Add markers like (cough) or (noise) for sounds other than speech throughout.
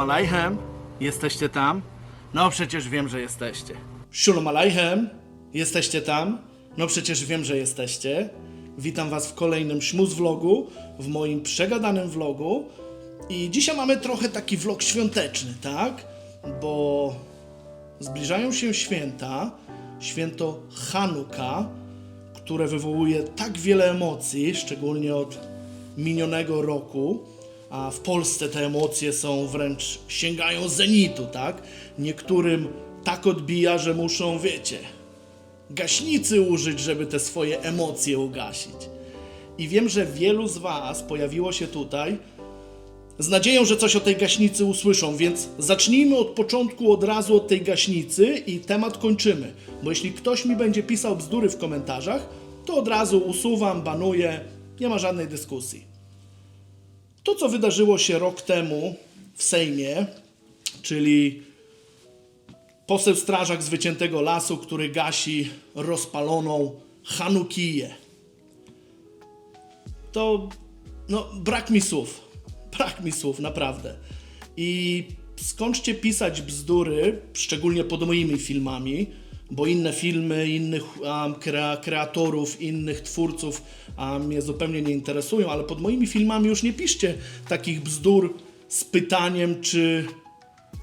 Aleichem, jesteście tam? No przecież wiem, że jesteście. Aleichem, jesteście tam? No przecież wiem, że jesteście. Witam was w kolejnym Szmus vlogu, w moim przegadanym vlogu. I dzisiaj mamy trochę taki vlog świąteczny, tak? Bo zbliżają się święta, święto Hanuka, które wywołuje tak wiele emocji, szczególnie od minionego roku. A w Polsce te emocje są wręcz sięgają zenitu, tak? Niektórym tak odbija, że muszą, wiecie, gaśnicy użyć, żeby te swoje emocje ugasić. I wiem, że wielu z Was pojawiło się tutaj z nadzieją, że coś o tej gaśnicy usłyszą, więc zacznijmy od początku, od razu od tej gaśnicy i temat kończymy. Bo jeśli ktoś mi będzie pisał bzdury w komentarzach, to od razu usuwam, banuję, nie ma żadnej dyskusji. To, co wydarzyło się rok temu w Sejmie, czyli poseł strażak z wyciętego lasu, który gasi rozpaloną Hanukiję. To no, brak mi słów. (laughs) Brak mi słów, naprawdę. I skończcie pisać bzdury, szczególnie pod moimi filmami, bo inne filmy, innych um, krea kreatorów, innych twórców um, mnie zupełnie nie interesują, ale pod moimi filmami już nie piszcie takich bzdur z pytaniem, czy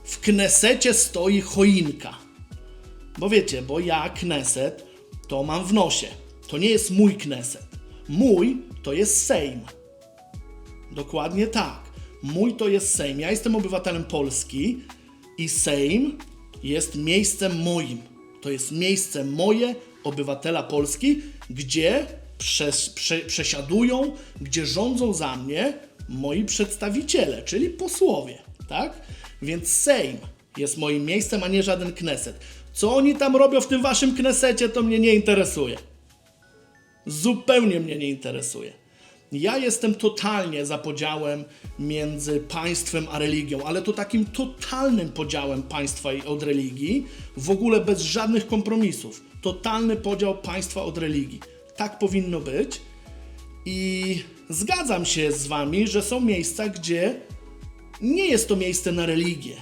w Knesecie stoi choinka. Bo wiecie, bo ja Kneset to mam w nosie. To nie jest mój Kneset. Mój to jest Sejm. Dokładnie tak. Mój to jest Sejm. Ja jestem obywatelem Polski i Sejm jest miejscem moim. To jest miejsce moje, obywatela Polski, gdzie przes, prze, przesiadują, gdzie rządzą za mnie moi przedstawiciele, czyli posłowie, tak? Więc Sejm jest moim miejscem, a nie żaden Kneset. Co oni tam robią w tym waszym Knesecie, to mnie nie interesuje. Zupełnie mnie nie interesuje. Ja jestem totalnie za podziałem między państwem a religią, ale to takim totalnym podziałem państwa od religii, w ogóle bez żadnych kompromisów. Totalny podział państwa od religii. Tak powinno być. I zgadzam się z wami, że są miejsca, gdzie nie jest to miejsce na religię.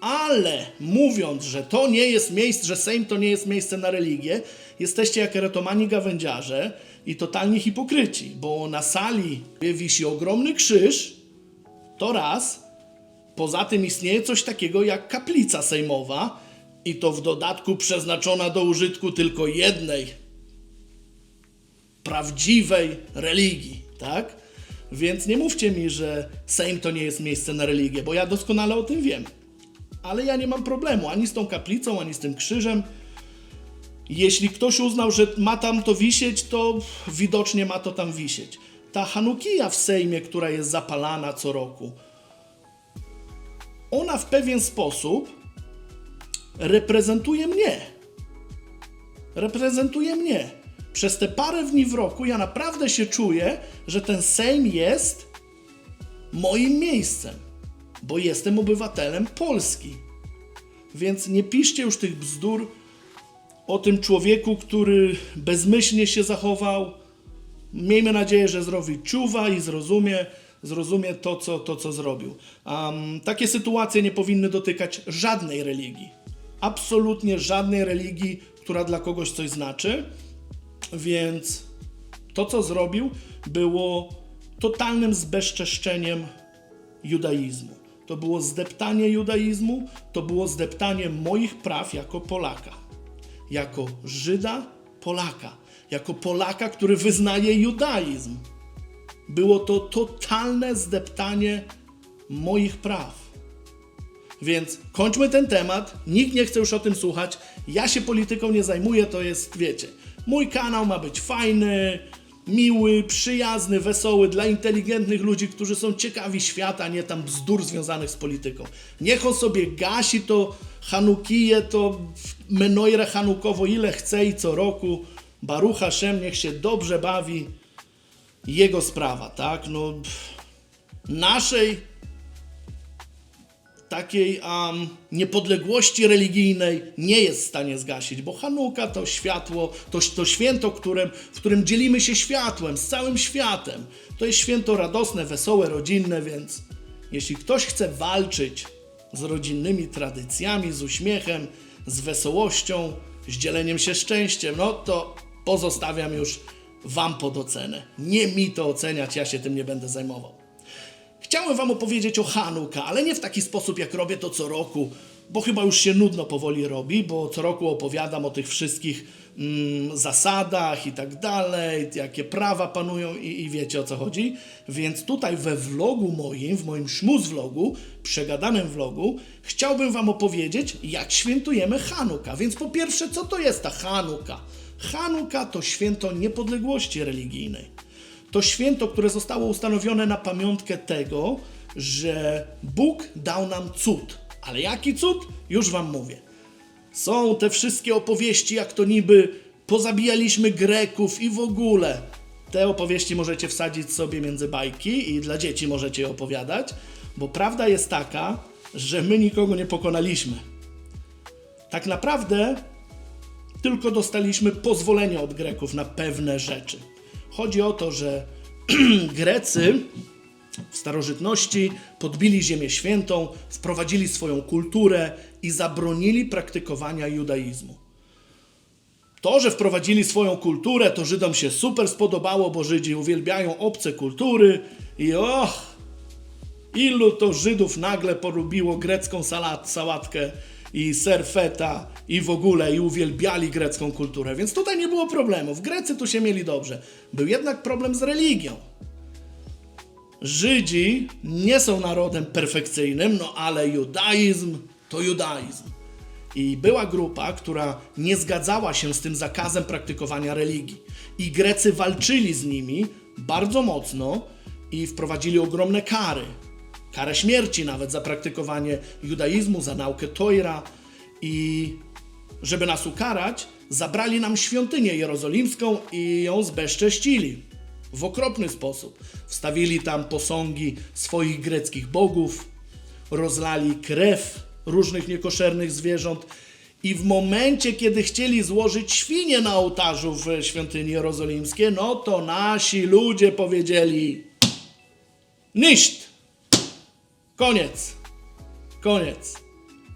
Ale mówiąc, że to nie jest miejsce, że Sejm to nie jest miejsce na religię, jesteście jak eretomani gawędziarze i totalni hipokryci, bo na sali wisi ogromny krzyż, to raz. Poza tym istnieje coś takiego jak kaplica sejmowa i to w dodatku przeznaczona do użytku tylko jednej prawdziwej religii, tak? Więc nie mówcie mi, że Sejm to nie jest miejsce na religię, bo ja doskonale o tym wiem. Ale ja nie mam problemu ani z tą kaplicą, ani z tym krzyżem. Jeśli ktoś uznał, że ma tam to wisieć, to widocznie ma to tam wisieć. Ta Hanukija w Sejmie, która jest zapalana co roku, ona w pewien sposób reprezentuje mnie. Reprezentuje mnie. Przez te parę dni w roku ja naprawdę się czuję, że ten Sejm jest moim miejscem, bo jestem obywatelem Polski. Więc nie piszcie już tych bzdur o tym człowieku, który bezmyślnie się zachował. Miejmy nadzieję, że zrobi czuwa i zrozumie, zrozumie to, co, to, co zrobił. Um, takie sytuacje nie powinny dotykać żadnej religii. Absolutnie żadnej religii, która dla kogoś coś znaczy. Więc to, co zrobił, było totalnym zbezczeszczeniem judaizmu. To było zdeptanie judaizmu, to było zdeptanie moich praw jako Polaka. Jako Żyda, Polaka. Jako Polaka, który wyznaje judaizm. Było to totalne zdeptanie moich praw. Więc kończmy ten temat. Nikt nie chce już o tym słuchać. Ja się polityką nie zajmuję, to jest, wiecie, mój kanał ma być fajny, miły, przyjazny, wesoły dla inteligentnych ludzi, którzy są ciekawi świata, a nie tam bzdur związanych z polityką. Niech on sobie gasi to Hanukiję, to Menojrę Hanukowo ile chce i co roku. Baruch Hashem niech się dobrze bawi. Jego sprawa, tak? No, pff, naszej takiej um, niepodległości religijnej nie jest w stanie zgasić, bo Hanuka to światło, to, to święto, którym, w którym dzielimy się światłem z całym światem. To jest święto radosne, wesołe, rodzinne, więc Jeśli ktoś chce walczyć z rodzinnymi tradycjami, z uśmiechem, z wesołością, z dzieleniem się szczęściem, no to pozostawiam już Wam pod ocenę. Nie mi to oceniać, ja się tym nie będę zajmował. Chciałem Wam opowiedzieć o Hanuka, ale nie w taki sposób, jak robię to co roku, bo chyba już się nudno powoli robi, bo co roku opowiadam o tych wszystkich mm, zasadach i tak dalej, jakie prawa panują i, i wiecie o co chodzi. Więc tutaj we vlogu moim, w moim szmus vlogu, przegadanym vlogu, chciałbym Wam opowiedzieć, jak świętujemy Hanuka. Więc po pierwsze, co to jest ta Hanuka? Hanuka to święto niepodległości religijnej. To święto, które zostało ustanowione na pamiątkę tego, że Bóg dał nam cud. Ale jaki cud? Już Wam mówię. Są te wszystkie opowieści, jak to niby pozabijaliśmy Greków i w ogóle. Te opowieści możecie wsadzić sobie między bajki i dla dzieci możecie je opowiadać, bo prawda jest taka, że my nikogo nie pokonaliśmy. Tak naprawdę tylko dostaliśmy pozwolenie od Greków na pewne rzeczy. Chodzi o to, że (clears throat) Grecy w starożytności podbili Ziemię Świętą, wprowadzili swoją kulturę i zabronili praktykowania judaizmu. To, że wprowadzili swoją kulturę, to Żydom się super spodobało, bo Żydzi uwielbiają obce kultury i och, ilu to Żydów nagle polubiło grecką salat, sałatkę i serfeta i w ogóle i uwielbiali grecką kulturę, więc tutaj nie było problemów. Grecy tu się mieli dobrze. Był jednak problem z religią. Żydzi nie są narodem perfekcyjnym, no ale judaizm to judaizm. I była grupa, która nie zgadzała się z tym zakazem praktykowania religii. I Grecy walczyli z nimi bardzo mocno i wprowadzili ogromne kary. Karę śmierci nawet za praktykowanie judaizmu, za naukę Tojra. I żeby nas ukarać, zabrali nam świątynię jerozolimską i ją zbezcześcili w okropny sposób. Wstawili tam posągi swoich greckich bogów, rozlali krew różnych niekoszernych zwierząt i w momencie, kiedy chcieli złożyć świnie na ołtarzu w świątyni jerozolimskiej, no to nasi ludzie powiedzieli Niszt! Koniec! Koniec!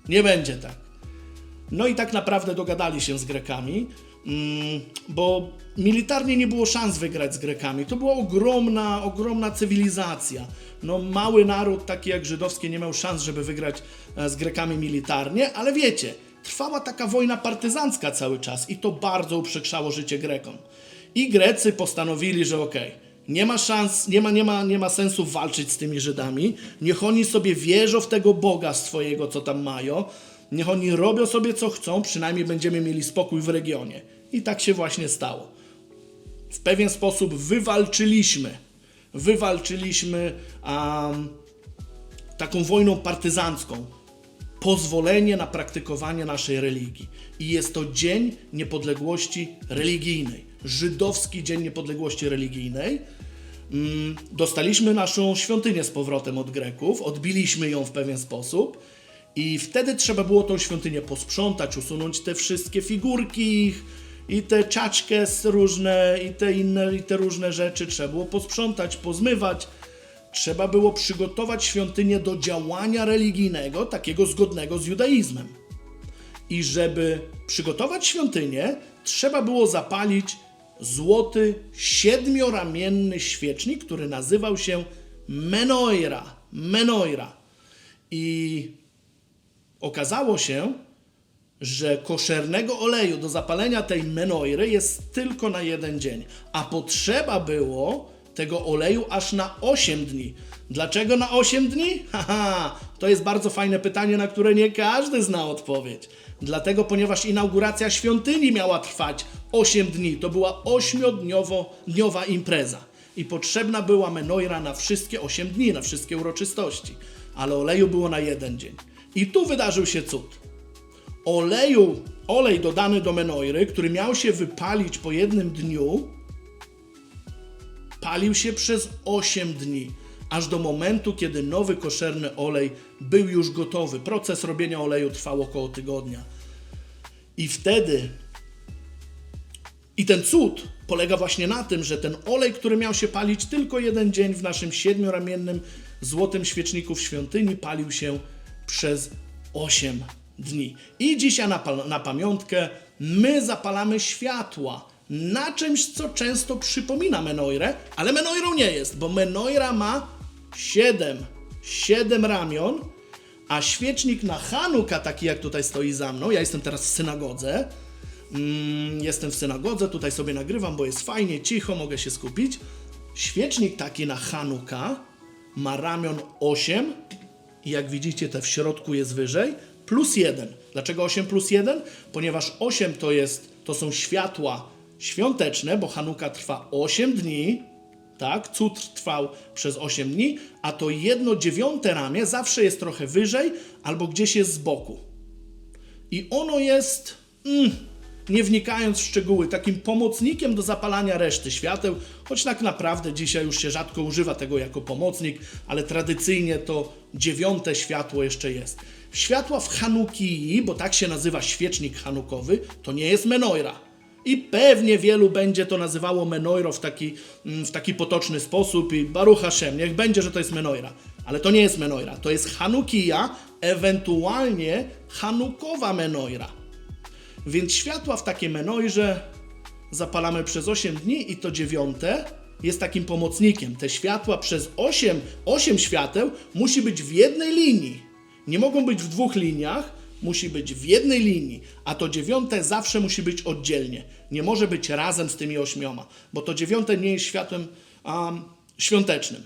Nie będzie tak. No i tak naprawdę dogadali się z Grekami, mm, bo militarnie nie było szans wygrać z Grekami. To była ogromna, ogromna cywilizacja. No, mały naród, taki jak żydowski, nie miał szans, żeby wygrać e, z Grekami militarnie, ale wiecie, trwała taka wojna partyzancka cały czas i to bardzo uprzykrzało życie Grekom. I Grecy postanowili, że okej, nie ma szans, nie ma, nie, ma, nie ma sensu walczyć z tymi Żydami. Niech oni sobie wierzą w tego Boga swojego, co tam mają. Niech oni robią sobie co chcą, przynajmniej będziemy mieli spokój w regionie. I tak się właśnie stało. W pewien sposób wywalczyliśmy, wywalczyliśmy um, taką wojną partyzancką pozwolenie na praktykowanie naszej religii. I jest to Dzień Niepodległości Religijnej. Żydowski Dzień Niepodległości Religijnej. Mm, Dostaliśmy naszą świątynię z powrotem od Greków, odbiliśmy ją w pewien sposób i wtedy trzeba było tą świątynię posprzątać, usunąć te wszystkie figurki ich i te czaczkę różne i te inne i te różne rzeczy trzeba było posprzątać, pozmywać. Trzeba było przygotować świątynię do działania religijnego, takiego zgodnego z judaizmem. I żeby przygotować świątynię, trzeba było zapalić złoty, siedmioramienny świecznik, który nazywał się Menoira. Menoira. I okazało się, że koszernego oleju do zapalenia tej menoiry jest tylko na jeden dzień, a potrzeba było tego oleju aż na 8 dni. Dlaczego na 8 dni? (laughs) Haha, to jest bardzo fajne pytanie, na które nie każdy zna odpowiedź. Dlatego, ponieważ inauguracja świątyni miała trwać 8 dni, to była 8-dniowa impreza. I potrzebna była menoira na wszystkie 8 dni, na wszystkie uroczystości, ale oleju było na jeden dzień. I tu wydarzył się cud. Oleju, olej dodany do menoiry, który miał się wypalić po jednym dniu, palił się przez 8 dni, aż do momentu, kiedy nowy koszerny olej był już gotowy. Proces robienia oleju trwał około tygodnia. I wtedy i ten cud polega właśnie na tym, że ten olej, który miał się palić tylko jeden dzień w naszym siedmioramiennym złotym świeczniku w świątyni palił się przez 8 dni. I dzisiaj na, na pamiątkę my zapalamy światła na czymś, co często przypomina Menoirę, ale Menoirą nie jest, bo Menoira ma 7, 7 ramion, a świecznik na Hanuka, taki jak tutaj stoi za mną, ja jestem teraz w synagodze, mm, jestem w synagodze, tutaj sobie nagrywam, bo jest fajnie, cicho, mogę się skupić. Świecznik taki na Hanuka ma ramion 8 i jak widzicie, te w środku jest wyżej, plus 1. Dlaczego 8 plus 1? Ponieważ 8 to, jest, to są światła świąteczne, bo Hanuka trwa 8 dni, tak? Cud trwał przez 8 dni, a to jedno dziewiąte ramię zawsze jest trochę wyżej albo gdzieś jest z boku. I ono jest, mm, nie wnikając w szczegóły, takim pomocnikiem do zapalania reszty świateł, choć tak naprawdę dzisiaj już się rzadko używa tego jako pomocnik, ale tradycyjnie to dziewiąte światło jeszcze jest. Światła w Hanukii, bo tak się nazywa świecznik hanukowy, to nie jest Menoira. I pewnie wielu będzie to nazywało Menoiro w taki, mm, w taki potoczny sposób i Baruch Hashem, niech będzie, że to jest Menoira. Ale to nie jest Menoira, to jest Hanukija, ewentualnie Hanukowa Menoira. Więc światła w takiej Menoirze zapalamy przez 8 dni i to dziewiąte jest takim pomocnikiem. Te światła przez 8, 8 świateł musi być w jednej linii. Nie mogą być w dwóch liniach, musi być w jednej linii, a to dziewiąte zawsze musi być oddzielnie. Nie może być razem z tymi ośmioma, bo to dziewiąte nie jest światłem um, świątecznym.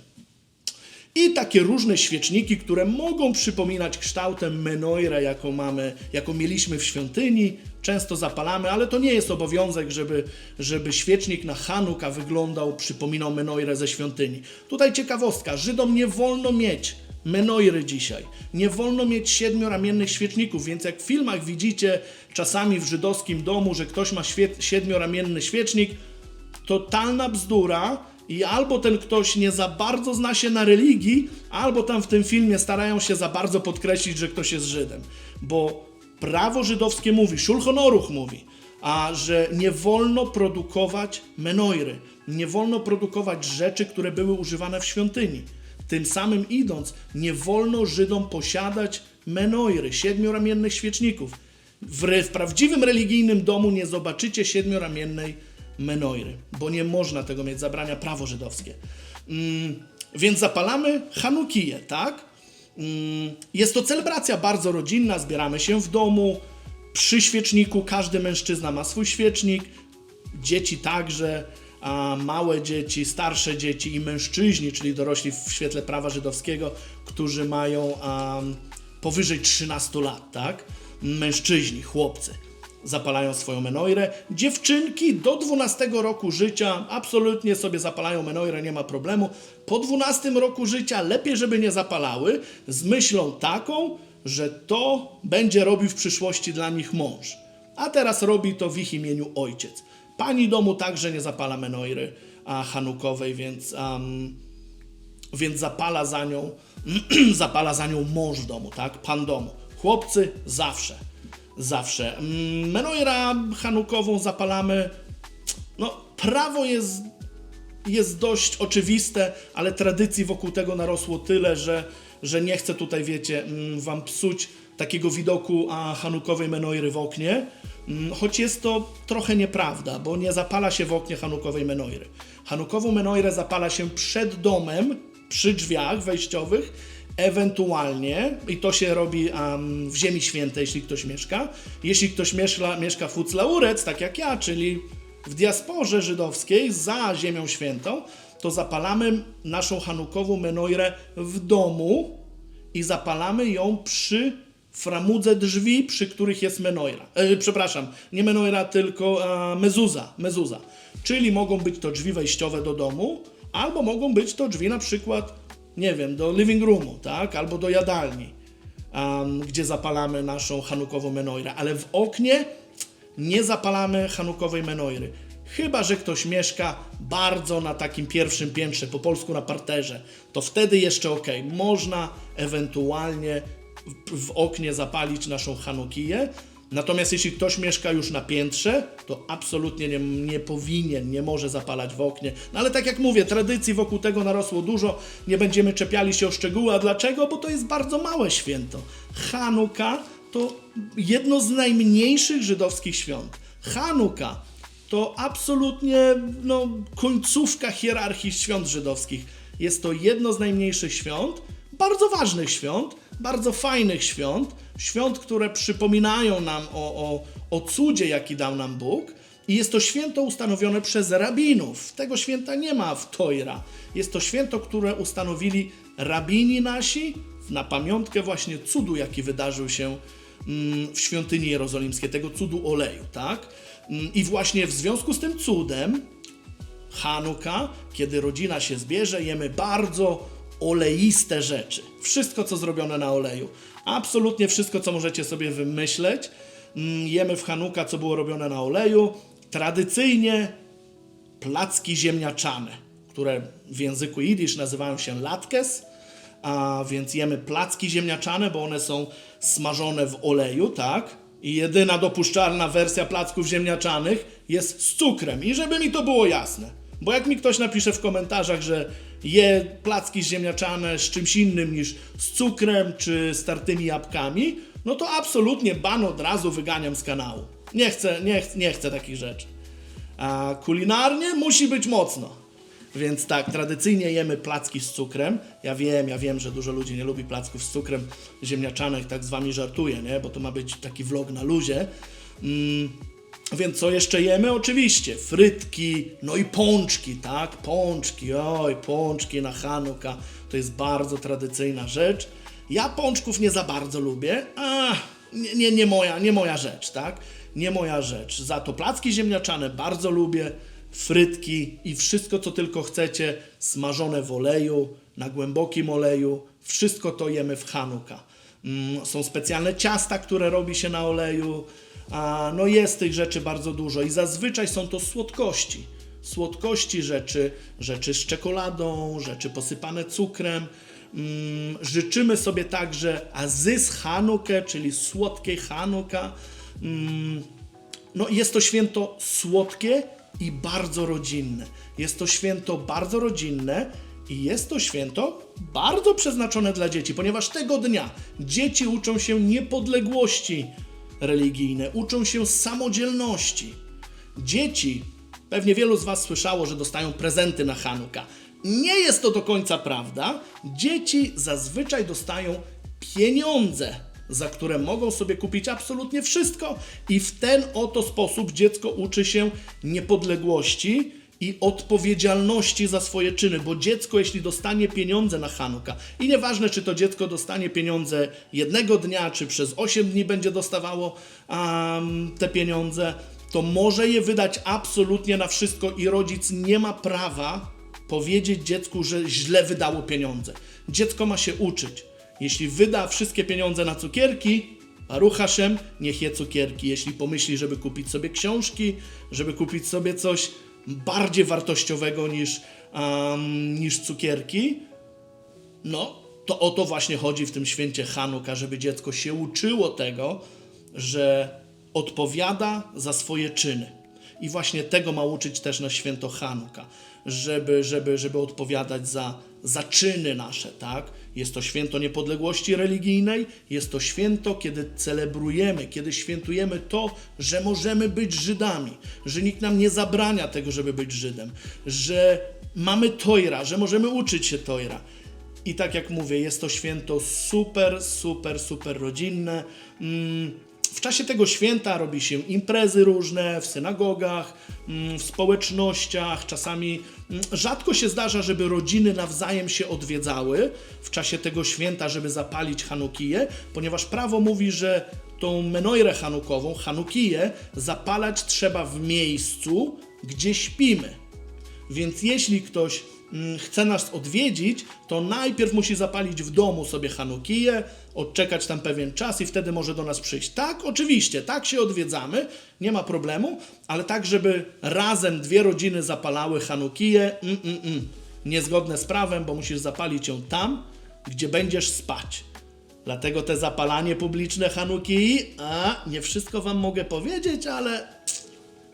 I takie różne świeczniki, które mogą przypominać kształtem Menoira, jaką mamy, jaką mieliśmy w świątyni. Często zapalamy, ale to nie jest obowiązek, żeby, żeby świecznik na Hanuka wyglądał, przypominał Menoirę ze świątyni. Tutaj ciekawostka, Żydom nie wolno mieć Menoiry dzisiaj. Nie wolno mieć siedmioramiennych świeczników, więc jak w filmach widzicie czasami w żydowskim domu, że ktoś ma siedmioramienny świecznik, totalna bzdura i albo ten ktoś nie za bardzo zna się na religii, albo tam w tym filmie starają się za bardzo podkreślić, że ktoś jest Żydem. Bo prawo żydowskie mówi, Shulchan Aruch mówi, a że nie wolno produkować menoiry, nie wolno produkować rzeczy, które były używane w świątyni. Tym samym idąc, nie wolno Żydom posiadać menoiry, siedmioramiennych świeczników. W, re- w prawdziwym religijnym domu nie zobaczycie siedmioramiennej menoiry, bo nie można tego mieć, zabrania prawo żydowskie. Mm, więc zapalamy Hanukiję, tak? Mm, jest to celebracja bardzo rodzinna, zbieramy się w domu, przy świeczniku każdy mężczyzna ma swój świecznik, dzieci także, a małe dzieci, starsze dzieci i mężczyźni, czyli dorośli w świetle prawa żydowskiego, którzy mają um, powyżej 13 lat, tak? Mężczyźni, chłopcy zapalają swoją menoirę. Dziewczynki do 12 roku życia absolutnie sobie zapalają menoirę, nie ma problemu. Po 12 roku życia lepiej, żeby nie zapalały, z myślą taką, że to będzie robił w przyszłości dla nich mąż. A teraz robi to w ich imieniu ojciec. Pani domu także nie zapala menoiry a hanukowej, więc, um, więc zapala za nią (clears throat) zapala za nią mąż domu, tak? Pan domu. Chłopcy zawsze. Zawsze. Mm, Menoira hanukową zapalamy. No, prawo jest, jest dość oczywiste, ale tradycji wokół tego narosło tyle, że, że nie chcę tutaj, wiecie, mm, wam psuć takiego widoku a hanukowej menoiry w oknie. Mm, Choć jest to trochę nieprawda, bo nie zapala się w oknie hanukowej menoiry. Hanukową menoirę zapala się przed domem, przy drzwiach wejściowych, ewentualnie, i to się robi um, w Ziemi Świętej, jeśli ktoś mieszka. Jeśli ktoś mieszka, mieszka w Huclaurec, tak jak ja, czyli w diasporze żydowskiej za Ziemią Świętą, to zapalamy naszą hanukową menoirę w domu i zapalamy ją przy framudze drzwi, przy których jest menoira. E, przepraszam, nie menoira, tylko e, mezuza, mezuza. Czyli mogą być to drzwi wejściowe do domu, albo mogą być to drzwi na przykład, nie wiem, do living roomu, tak? Albo do jadalni, em, gdzie zapalamy naszą hanukową menoirę. Ale w oknie nie zapalamy hanukowej menoiry. Chyba, że ktoś mieszka bardzo na takim pierwszym piętrze, po polsku na parterze, to wtedy jeszcze ok. Można ewentualnie w, oknie zapalić naszą hanukiję, Natomiast jeśli ktoś mieszka już na piętrze, to absolutnie nie, nie powinien, nie może zapalać w oknie. No ale tak jak mówię, tradycji wokół tego narosło dużo, nie będziemy czepiali się o szczegóły. A dlaczego? Bo to jest bardzo małe święto. Hanuka to jedno z najmniejszych żydowskich świąt. Hanuka to absolutnie no, końcówka hierarchii świąt żydowskich. Jest to jedno z najmniejszych świąt, bardzo ważnych świąt, bardzo fajnych świąt, świąt, które przypominają nam o, o, o cudzie, jaki dał nam Bóg. I jest to święto ustanowione przez rabinów. Tego święta nie ma w Tojra. Jest to święto, które ustanowili rabini nasi na pamiątkę właśnie cudu, jaki wydarzył się mm, w świątyni jerozolimskiej, tego cudu oleju, tak? Mm, I właśnie w związku z tym cudem Hanuka, kiedy rodzina się zbierze, jemy bardzo oleiste rzeczy. Wszystko, co zrobione na oleju. Absolutnie wszystko, co możecie sobie wymyśleć. Mm, Jemy w Hanuka, co było robione na oleju. Tradycyjnie placki ziemniaczane, które w języku jidysz nazywają się latkes, a więc jemy placki ziemniaczane, bo one są smażone w oleju, tak? I jedyna dopuszczalna wersja placków ziemniaczanych jest z cukrem. I żeby mi to było jasne, bo jak mi ktoś napisze w komentarzach, że je placki ziemniaczane z czymś innym niż z cukrem czy z tartymi jabłkami, no to absolutnie ban od razu wyganiam z kanału. Nie chcę, nie, ch- nie chcę takich rzeczy. A kulinarnie musi być mocno. Więc tak, tradycyjnie jemy placki z cukrem. Ja wiem, ja wiem, że dużo ludzi nie lubi placków z cukrem ziemniaczanych, tak z wami żartuję, nie? Bo to ma być taki vlog na luzie. Mm, więc co jeszcze jemy? Oczywiście frytki, no i pączki, tak? Pączki, oj, pączki na Hanuka. To jest bardzo tradycyjna rzecz. Ja pączków nie za bardzo lubię. A, nie, nie, nie, moja, nie moja rzecz, tak? Nie moja rzecz. Za to placki ziemniaczane bardzo lubię. Frytki i wszystko, co tylko chcecie, smażone w oleju, na głębokim oleju. Wszystko to jemy w Hanuka. Mm, są specjalne ciasta, które robi się na oleju. A, no jest tych rzeczy bardzo dużo i zazwyczaj są to słodkości. Słodkości rzeczy, rzeczy z czekoladą, rzeczy posypane cukrem. Mm, życzymy sobie także azys Hanukę, czyli słodkiej Hanuka. Mm, no jest to święto słodkie i bardzo rodzinne. Jest to święto bardzo rodzinne i jest to święto bardzo przeznaczone dla dzieci, ponieważ tego dnia dzieci uczą się niepodległości religijnej, uczą się samodzielności. Dzieci, pewnie wielu z Was słyszało, że dostają prezenty na Hanuka. Nie jest to do końca prawda. Dzieci zazwyczaj dostają pieniądze, za które mogą sobie kupić absolutnie wszystko, i w ten oto sposób dziecko uczy się niepodległości i odpowiedzialności za swoje czyny, bo dziecko, jeśli dostanie pieniądze na Hanuka, i nieważne, czy to dziecko dostanie pieniądze jednego dnia, czy przez 8 dni będzie dostawało um, te pieniądze, to może je wydać absolutnie na wszystko i rodzic nie ma prawa powiedzieć dziecku, że źle wydało pieniądze. Dziecko ma się uczyć. Jeśli wyda wszystkie pieniądze na cukierki, Baruch Hashem, niech je cukierki. Jeśli pomyśli, żeby kupić sobie książki, żeby kupić sobie coś bardziej wartościowego niż, um, niż cukierki, no to o to właśnie chodzi w tym święcie Hanuka, żeby dziecko się uczyło tego, że odpowiada za swoje czyny. I właśnie tego ma uczyć też na święto Hanuka, żeby, żeby, żeby odpowiadać za, za czyny nasze, tak? Jest to święto niepodległości religijnej, jest to święto, kiedy celebrujemy, kiedy świętujemy to, że możemy być Żydami, że nikt nam nie zabrania tego, żeby być Żydem, że mamy Tojra, że możemy uczyć się Tojra. I tak jak mówię, jest to święto super, super, super rodzinne. Mm, W czasie tego święta robi się imprezy różne w synagogach, mm, w społecznościach. Czasami mm, rzadko się zdarza, żeby rodziny nawzajem się odwiedzały w czasie tego święta, żeby zapalić Hanukiję, ponieważ prawo mówi, że tą menojrę hanukową, Hanukiję, zapalać trzeba w miejscu, gdzie śpimy. Więc jeśli ktoś chce nas odwiedzić, to najpierw musi zapalić w domu sobie Hanukiję, odczekać tam pewien czas i wtedy może do nas przyjść. Tak, oczywiście, tak się odwiedzamy, nie ma problemu, ale tak, żeby razem dwie rodziny zapalały Hanukiję, mm, mm, mm. niezgodne z prawem, bo musisz zapalić ją tam, gdzie będziesz spać. Dlatego te zapalanie publiczne Hanuki, a nie wszystko wam mogę powiedzieć, ale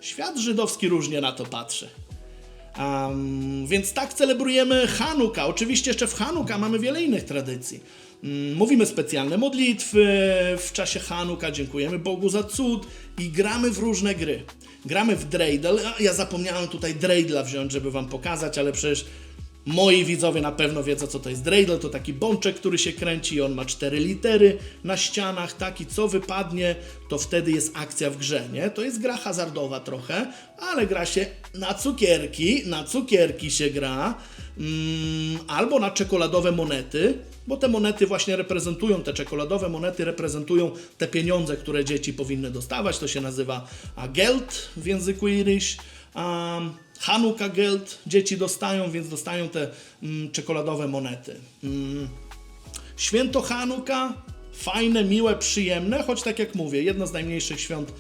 świat żydowski różnie na to patrzy. Am, więc tak celebrujemy Hanuka. Oczywiście jeszcze w Hanuka mamy wiele innych tradycji. Mm, Mówimy specjalne modlitwy w czasie Hanuka, dziękujemy Bogu za cud i gramy w różne gry. Gramy w dreidel. Ja zapomniałem tutaj dreidla wziąć, żeby wam pokazać, ale przecież moi widzowie na pewno wiedzą, co to jest dreidel. To taki bączek, który się kręci i on ma cztery litery na ścianach, tak i co wypadnie, to wtedy jest akcja w grze, nie? To jest gra hazardowa trochę, ale gra się na cukierki, na cukierki się gra, mm, albo na czekoladowe monety, bo te monety właśnie reprezentują, te czekoladowe monety reprezentują te pieniądze, które dzieci powinny dostawać. To się nazywa Geld w języku Irish. Um, Hanuka Geld dzieci dostają, więc dostają te mm, czekoladowe monety. Mm. Święto Hanuka, fajne, miłe, przyjemne, choć tak jak mówię, jedno z najmniejszych świąt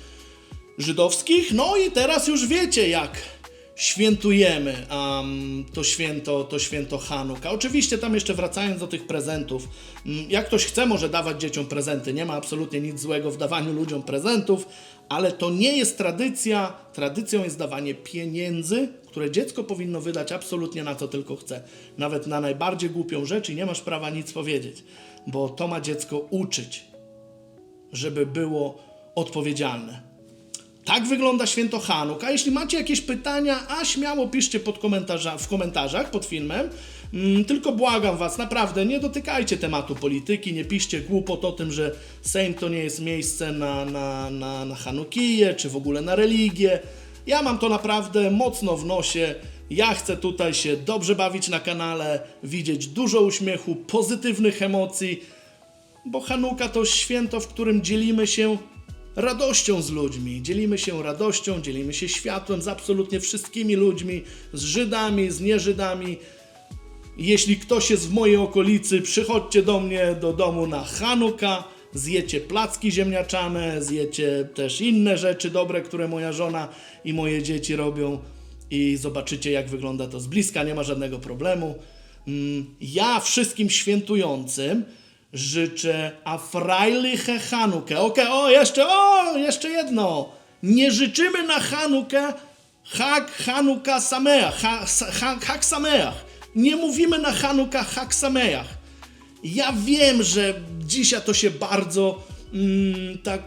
żydowskich. No i teraz już wiecie, jak świętujemy um, to święto, to święto Hanuka. Oczywiście tam jeszcze wracając do tych prezentów, mm, jak ktoś chce, może dawać dzieciom prezenty. Nie ma absolutnie nic złego w dawaniu ludziom prezentów, ale to nie jest tradycja. Tradycją jest dawanie pieniędzy, które dziecko powinno wydać absolutnie na co tylko chce. Nawet na najbardziej głupią rzecz i nie masz prawa nic powiedzieć, bo to ma dziecko uczyć, żeby było odpowiedzialne. Tak wygląda święto Hanuk. A jeśli macie jakieś pytania, a śmiało piszcie pod komentarza, w komentarzach pod filmem. Mm, tylko błagam Was, naprawdę, nie dotykajcie tematu polityki, nie piszcie głupot o tym, że Sejm to nie jest miejsce na, na, na, na Hanukiję, czy w ogóle na religię. Ja mam to naprawdę mocno w nosie. Ja chcę tutaj się dobrze bawić na kanale, widzieć dużo uśmiechu, pozytywnych emocji, bo Hanuka to święto, w którym dzielimy się radością z ludźmi. Dzielimy się radością, dzielimy się światłem z absolutnie wszystkimi ludźmi, z Żydami, z nieżydami. Jeśli ktoś jest w mojej okolicy, przychodźcie do mnie do domu na Hanuka, zjecie placki ziemniaczane, zjecie też inne rzeczy dobre, które moja żona i moje dzieci robią i zobaczycie jak wygląda to z bliska, nie ma żadnego problemu. Mm, Ja wszystkim świętującym życzę a Hanukę. Okej, o jeszcze, o jeszcze jedno. Nie życzymy na Hanukę Hak Hanuka Sameach, ha, ha, Hak Sameach. Nie mówimy na Hanuka Hak Sameach. Ja wiem, że dzisiaj to się bardzo mm, tak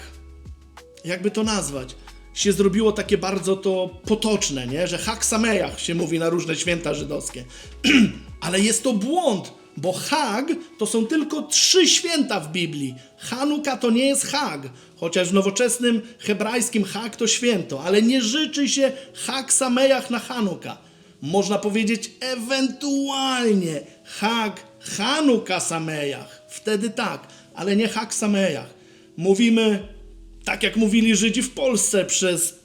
jakby to nazwać, się zrobiło takie bardzo to potoczne, nie? że Hak Samejach się mówi na różne święta żydowskie. (clears throat) Ale jest to błąd, bo Hag to są tylko trzy święta w Biblii. Hanuka to nie jest Hag, chociaż w nowoczesnym hebrajskim Hag to święto, ale nie życzy się Hak Samejach na Hanuka. Można powiedzieć ewentualnie Hag Hanuka Samejach. Wtedy tak, ale nie Hak Samejach. Mówimy tak jak mówili Żydzi w Polsce przez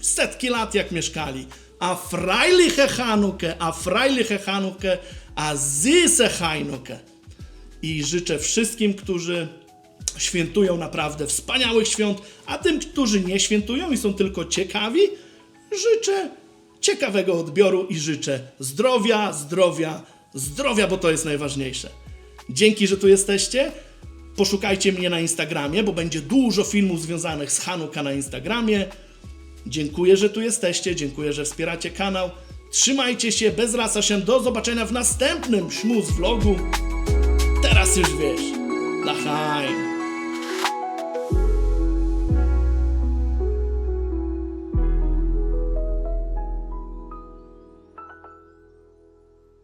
setki lat, jak mieszkali. A freiliche Hanukę, a freiliche Hanukę, a süße Hanukę. I życzę wszystkim, którzy świętują naprawdę wspaniałych świąt, a tym, którzy nie świętują i są tylko ciekawi, życzę ciekawego odbioru i życzę zdrowia, zdrowia, zdrowia, bo to jest najważniejsze. Dzięki, że tu jesteście. Poszukajcie mnie na Instagramie, bo będzie dużo filmów związanych z Hanuka na Instagramie. Dziękuję, że tu jesteście, dziękuję, że wspieracie kanał. Trzymajcie się, bez rasa się, do zobaczenia w następnym Szmus vlogu. Teraz już wiesz, Lachaim.